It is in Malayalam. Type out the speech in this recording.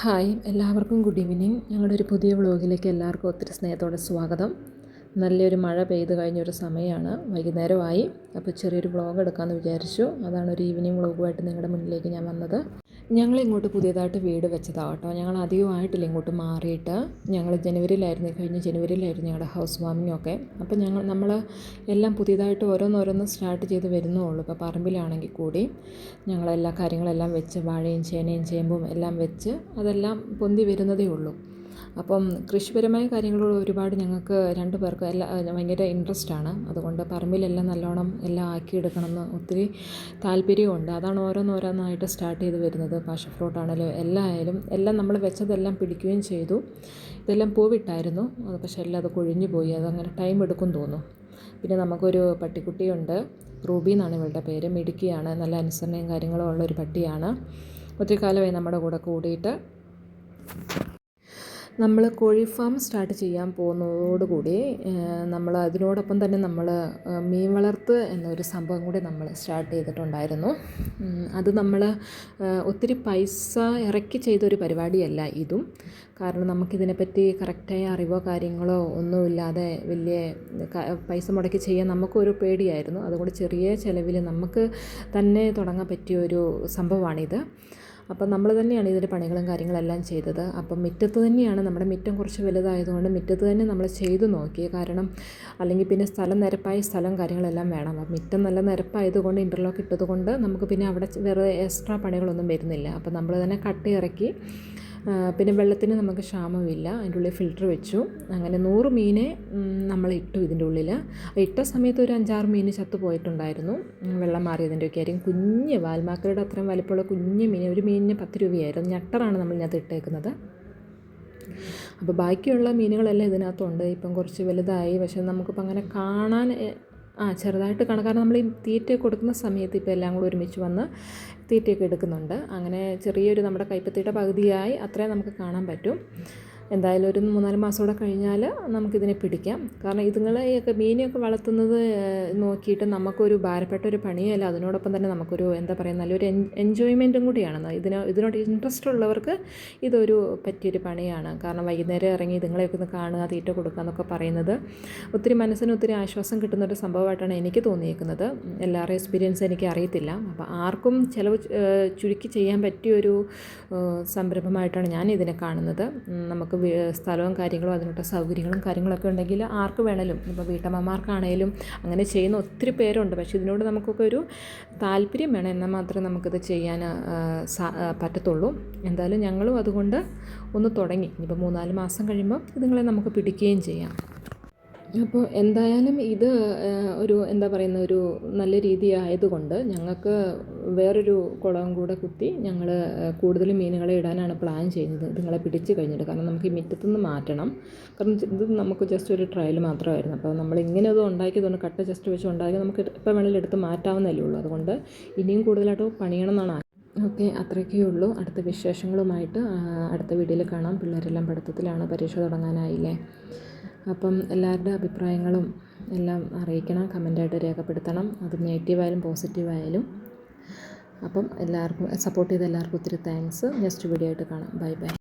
ഹായ് എല്ലാവർക്കും ഗുഡ് ഈവനിങ്. ഞങ്ങളുടെ ഒരു പുതിയ വ്ളോഗിലേക്ക് എല്ലാവർക്കും ഒത്തിരി സ്നേഹത്തോടെ സ്വാഗതം. നല്ലൊരു മഴ പെയ്ത് കഴിഞ്ഞൊരു സമയമാണ്. വൈകുന്നേരമായി. അപ്പോൾ ചെറിയൊരു വ്ളോഗ് എടുക്കാമെന്ന് വിചാരിച്ചു. അതാണ് ഒരു ഈവനിങ് വ്ളോഗുമായിട്ട് നിങ്ങളുടെ മുന്നിലേക്ക് ഞാൻ വന്നത്. ഞങ്ങൾ ഇങ്ങോട്ട് പുതിയതായിട്ട് വീട് വെച്ചതാണ് കേട്ടോ ഞങ്ങൾ അധികമായിട്ടില്ല ഇങ്ങോട്ട് മാറിയിട്ട്. ഞങ്ങൾ ജനുവരിയിലായിരുന്നു. കഴിഞ്ഞ ജനുവരിയിലായിരുന്നു ഞങ്ങളുടെ ഹൗസ് വാമിംഗ് ഒക്കെ. അപ്പോൾ ഞങ്ങൾ നമ്മൾ എല്ലാം പുതിയതായിട്ട് ഓരോന്നോരോന്ന് സ്റ്റാർട്ട് ചെയ്ത് വരുന്നുള്ളൂ. ഇപ്പോൾ പറമ്പിലാണെങ്കിൽ കൂടി ഞങ്ങളെല്ലാ കാര്യങ്ങളെല്ലാം വെച്ച് വാഴയും ചേനയും ചേമ്പും എല്ലാം വെച്ച് അതെല്ലാം പൊന്തി വരുന്നതേ ഉള്ളൂ. അപ്പം കൃഷിപരമായ കാര്യങ്ങളോട് ഒരുപാട് ഞങ്ങൾക്ക് രണ്ട് പേർക്ക് എല്ലാ ഭയങ്കര ഇൻട്രസ്റ്റ് ആണ് അതുകൊണ്ട് പറമ്പിലെല്ലാം നല്ലോണം എല്ലാം ആക്കിയെടുക്കണമെന്ന് ഒത്തിരി താല്പര്യമുണ്ട് അതാണ് ഓരോന്നോരോന്നായിട്ട് സ്റ്റാർട്ട് ചെയ്ത് വരുന്നത്. പാഷൻ ഫ്രൂട്ട് ആണെങ്കിലും എല്ലാം ആയാലും എല്ലാം നമ്മൾ വെച്ചതെല്ലാം പിടിക്കുകയും ചെയ്തു. ഇതെല്ലാം പൂവിട്ടായിരുന്നു. അത് പക്ഷേ എല്ലാം അത് കൊഴിഞ്ഞു പോയി. അതങ്ങനെ ടൈം എടുക്കും തോന്നുന്നു. പിന്നെ നമുക്കൊരു പട്ടിക്കുട്ടിയുണ്ട്. റൂബി എന്നാണ് ഇവളുടെ പേര്. മിടുക്കിയാണ്. നല്ല അനുസരണയും കാര്യങ്ങളും ഉള്ള ഒരു പട്ടിയാണ്. ഒത്തിരി കാലമായി നമ്മുടെ കൂടെ കൂടിയിട്ട് നമ്മൾ കോഴി ഫാം സ്റ്റാർട്ട് ചെയ്യാൻ പോകുന്നതോടുകൂടി നമ്മൾ അതിനോടൊപ്പം തന്നെ നമ്മൾ മീൻ വളർത്ത് എന്നൊരു സംഭവം കൂടി നമ്മൾ സ്റ്റാർട്ട് ചെയ്തിട്ടുണ്ടായിരുന്നു. അത് നമ്മൾ ഒത്തിരി പൈസ ഇറക്കി ചെയ്തൊരു പരിപാടിയല്ല ഇതും. കാരണം നമുക്കിതിനെപ്പറ്റി കറക്റ്റായ അറിവോ കാര്യങ്ങളോ ഒന്നുമില്ലാതെ വലിയ പൈസ മുടക്കി ചെയ്യാൻ നമുക്കൊരു പേടിയായിരുന്നു. അതുകൊണ്ട് ചെറിയ ചിലവിൽ നമുക്ക് തന്നെ തുടങ്ങാൻ പറ്റിയ ഒരു സംഭവമാണിത്. അപ്പം നമ്മൾ തന്നെയാണ് ഇതിന്റെ പണികളും കാര്യങ്ങളെല്ലാം ചെയ്തത്. അപ്പം മുറ്റത്ത് തന്നെയാണ് നമ്മുടെ മുറ്റം കുറച്ച് വലുതായതുകൊണ്ട് മുറ്റത്ത് തന്നെ നമ്മൾ ചെയ്തു നോക്കി കാരണം അല്ലെങ്കിൽ പിന്നെ സ്ഥലം നിരപ്പായ സ്ഥലം കാര്യങ്ങളെല്ലാം വേണം. അപ്പം മുറ്റം നല്ല നിരപ്പായതുകൊണ്ട് ഇന്റർലോക്ക് ഇട്ടതുകൊണ്ട് നമുക്ക് പിന്നെ അവിടെ വേറെ എക്സ്ട്രാ പണികളൊന്നും വരുന്നില്ല. അപ്പം നമ്മൾ തന്നെ കട്ടി ഇറക്കി പിന്നെ വെള്ളത്തിന് നമുക്ക് ക്ഷാമമില്ല. അതിന്റെ ഉള്ളിൽ ഫിൽറ്റർ വെച്ചു. അങ്ങനെ നൂറ് മീനെ നമ്മൾ ഇട്ടു ഇതിന്റെ ഉള്ളിൽ. ഇട്ട സമയത്ത് ഒരു അഞ്ചാറ് മീൻ ചത്തു പോയിട്ടുണ്ടായിരുന്നു. വെള്ളം മാറിയതിന്റെ ഒക്കെ ആയിരിക്കും. കുഞ്ഞ് വാൽമാക്കരുടെ അത്രയും വലിപ്പമുള്ള കുഞ്ഞ് മീൻ ഒരു മീനിന് പത്ത് രൂപയായിരുന്നു. ഞട്ടറാണ് നമ്മൾ ഇതിനകത്ത് ഇട്ടേക്കുന്നത്. അപ്പോൾ ബാക്കിയുള്ള മീനുകളെല്ലാം ഇതിനകത്തുണ്ട്. ഇപ്പം കുറച്ച് വലുതായി. പക്ഷേ നമുക്കിപ്പോൾ അങ്ങനെ കാണാൻ ആ ചെറുതായിട്ട് കാണാം. കാരണം നമ്മൾ ഈ തീറ്റ കൊടുക്കുന്ന സമയത്ത് ഇപ്പോൾ എല്ലാം കൂടി ഒരുമിച്ച് വന്ന് തീറ്റയൊക്കെ എടുക്കുന്നുണ്ട്. അങ്ങനെ ചെറിയൊരു നമ്മുടെ കൈപ്പത്തിയുടെ പകുതിയായി അത്രയും നമുക്ക് കാണാൻ പറ്റും. എന്തായാലും ഒരു മൂന്നാൽ മാസം കൂടെ കഴിഞ്ഞാൽ നമുക്കിതിനെ പിടിക്കാം. കാരണം ഇതുങ്ങളെയൊക്കെ മീനെയൊക്കെ വളർത്തുന്നത് നോക്കിയിട്ട് നമുക്കൊരു ഭാരപ്പെട്ട ഒരു പണിയല്ല. അതിനോടൊപ്പം തന്നെ നമുക്കൊരു എന്താ പറയുക നല്ലൊരു എൻജോയ്മെന്റും കൂടിയാണ്. ഇതിന് ഇതിനോട് ഇൻട്രസ്റ്റ് ഉള്ളവർക്ക് ഇതൊരു പറ്റിയൊരു പണിയാണ്. കാരണം വൈകുന്നേരം ഇറങ്ങി ഇതുങ്ങളെയൊക്കെ ഒന്ന് കാണുക തീറ്റ കൊടുക്കുക എന്നൊക്കെ പറയുന്നത് ഒത്തിരി മനസ്സിന് ഒത്തിരി ആശ്വാസം കിട്ടുന്ന ഒരു സംഭവമായിട്ടാണ് എനിക്ക് തോന്നിയേക്കുന്നത്. എല്ലാവരുടെയും എക്സ്പീരിയൻസ് എനിക്ക് അറിയത്തില്ല. അപ്പോൾ ആർക്കും ചിലവ് ചുരുക്കി ചെയ്യാൻ പറ്റിയൊരു സംരംഭമായിട്ടാണ് ഞാൻ ഇതിനെ കാണുന്നത് നമുക്ക് സ്ഥലവും കാര്യങ്ങളും അതിനുള്ള സൗകര്യങ്ങളും കാര്യങ്ങളൊക്കെ ഉണ്ടെങ്കിൽ ആർക്ക് വേണേലും ഇപ്പോൾ വീട്ടമ്മമാർക്കാണേലും അങ്ങനെ ചെയ്യുന്ന ഒത്തിരി പേരുണ്ട്. പക്ഷേ ഇതിനോട് നമുക്കൊക്കെ ഒരു താല്പര്യം വേണം. എന്നാൽ മാത്രമേ നമുക്കിത് ചെയ്യാൻ പറ്റത്തുള്ളൂ. എന്തായാലും ഞങ്ങളും അതുകൊണ്ട് ഒന്ന് തുടങ്ങി. ഇനിയിപ്പോൾ മൂന്നാൽ മാസം കഴിയുമ്പോൾ ഇതുങ്ങളെ നമുക്ക് പിടിക്കുകയും ചെയ്യാം. അപ്പോൾ എന്തായാലും ഇത് ഒരു എന്താ പറയുന്ന ഒരു നല്ല രീതി ആയതുകൊണ്ട് ഞങ്ങൾക്ക് വേറൊരു കുളവും കൂടെ കുത്തി ഞങ്ങൾ കൂടുതൽ മീനുകളെ ഇടാനാണ് പ്ലാൻ ചെയ്യുന്നത്. ഇതുങ്ങളെ പിടിച്ച് കഴിഞ്ഞിട്ട്. കാരണം നമുക്ക് ഈ നിന്ന് മാറ്റണം. കാരണം ഇത് നമുക്ക് ജസ്റ്റ് ഒരു ട്രയൽ മാത്രമായിരുന്നു. അപ്പോൾ നമ്മൾ ഇങ്ങനെ അത് ഉണ്ടാക്കിയതുകൊണ്ട് കട്ട ജസ്റ്റ് വെച്ച് ഉണ്ടാക്കി നമുക്ക് ഇപ്പോൾ വേണമെങ്കിലും എടുത്ത് മാറ്റാവുന്നതല്ലേ ഉള്ളൂ. അതുകൊണ്ട് ഇനിയും കൂടുതലായിട്ട് പണിയണം എന്നാണ് ഓക്കെ അത്രയൊക്കെ ഉള്ളൂ. അടുത്ത വിശേഷങ്ങളുമായിട്ട് അടുത്ത വീഡിയോയിൽ കാണാം. പിള്ളേരെല്ലാം പഠിത്തത്തിലാണ്. പരീക്ഷ തുടങ്ങാനായില്ലേ? അപ്പം എല്ലാവരുടെ അഭിപ്രായങ്ങളും എല്ലാം അറിയിക്കണം കമന്റായിട്ട് രേഖപ്പെടുത്തണം. അത് നെഗറ്റീവായാലും പോസിറ്റീവായാലും. അപ്പം എല്ലാവർക്കും സപ്പോർട്ട് ചെയ്ത എല്ലാവർക്കും ഒത്തിരി താങ്ക്സ്. നെക്സ്റ്റ് വീഡിയോ ആയിട്ട് കാണാം. Bye bye.